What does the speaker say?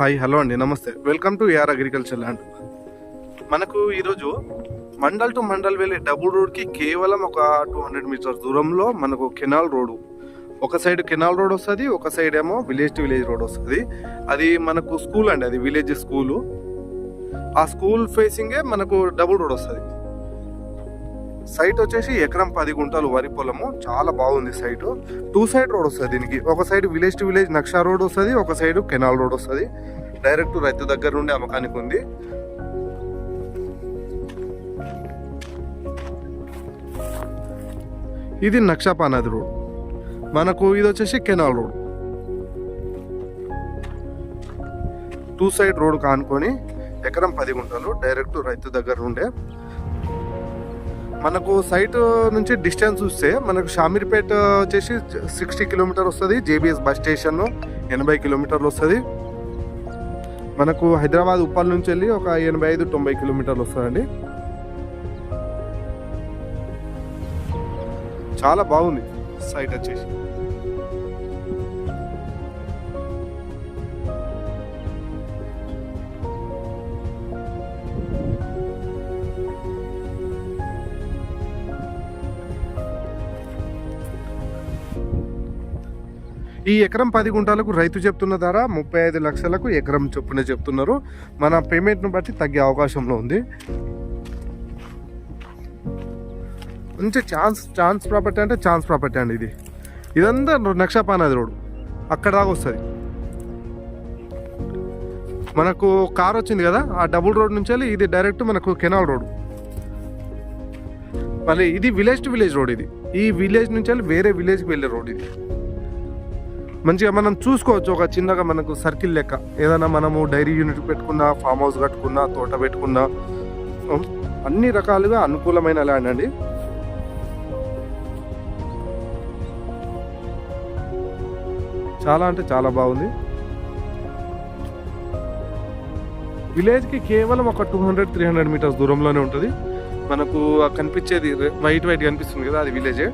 Hi hello అండి నమస్తే. Welcome to AR agriculture land మనకు ఈరోజు మండల్ టు మండల్ వెళ్ళే డబుల్ రోడ్కి కేవలం ఒక టూ హండ్రెడ్ మీటర్స్ దూరంలో మనకు కెనాల్ రోడ్ ఒక సైడ్ కెనాల్ రోడ్ వస్తుంది ఒక సైడ్ ఏమో విలేజ్ టు విలేజ్ రోడ్ వస్తుంది. అది మనకు స్కూల్ అండి అది విలేజ్ స్కూలు. ఆ స్కూల్ ఫేసింగే మనకు డబుల్ రోడ్ వస్తుంది. సైట్ వచ్చేసి ఎకరం పది గుంటలు వరి పొలము. చాలా బాగుంది సైట్. టూ సైడ్ రోడ్ వస్తుంది దీనికి. ఒక సైడ్ విలేజ్ టు విలేజ్ నక్షా రోడ్ వస్తుంది ఒక సైడ్ కెనాల్ రోడ్ వస్తుంది. డైరెక్ట్ రైతు దగ్గర నుండి అమ్మకానికి ఉంది. ఇది నక్షాపా నది రోడ్. మనకు ఇది వచ్చేసి canal road. Two side road కానుకొని ఎకరం పది గుంటలు డైరెక్ట్ రైతు దగ్గర నుండే మనకు సైట్ నుంచి డిస్టెన్స్ చూస్తే మనకు షామీర్పేట వచ్చేసి సిక్స్టీ కిలోమీటర్ వస్తుంది జేబీఎస్ బస్ స్టేషన్ ఎనభై కిలోమీటర్లు వస్తుంది. మనకు హైదరాబాద్ ఉప్పల్ నుంచి వెళ్ళి ఒక ఎనభై ఐదు తొంభై కిలోమీటర్లు వస్తుందండి. చాలా బాగుంది సైట్ వచ్చేసి. ఈ ఎకరం పది గుంటలకు రైతు చెప్తున్న ధర ముప్పై ఐదు లక్షలకు ఎకరం చొప్పున చెప్తున్నారు. మన పేమెంట్ను బట్టి తగ్గే అవకాశంలో ఉంది. మంచి ఛాన్స్ ఛాన్స్ ప్రాపర్టీ అంటే ఛాన్స్ ప్రాపర్టీ అండి ఇది. ఇదంతా నక్షపానాది రోడ్ అక్కడ దాకా వస్తుంది. మనకు కార్ వచ్చింది కదా ఆ డబుల్ రోడ్ నుంచి వెళ్ళి ఇది డైరెక్ట్ మనకు కెనాల్ రోడ్ మళ్ళీ ఇది విలేజ్ టు విలేజ్ రోడ్ ఇది. ఈ విలేజ్ నుంచి వెళ్ళి వేరే విలేజ్కి వెళ్ళే రోడ్ ఇది. మంచిగా మనం చూసుకోవచ్చు. ఒక చిన్నగా మనకు సర్కిల్ లెక్క. ఏదైనా మనము డైరీ యూనిట్ పెట్టుకున్నా ఫామ్ హౌస్ కట్టుకున్నా తోట పెట్టుకున్నా అన్ని రకాలుగా అనుకూలమైన ల్యాండ్ అండి. చాలా అంటే చాలా బాగుంది. విలేజ్కి కేవలం ఒక two hundred three hundred meters దూరంలోనే ఉంటుంది. మనకు కనిపించేది వైట్ వైట్ కనిపిస్తుంది కదా అది విలేజే.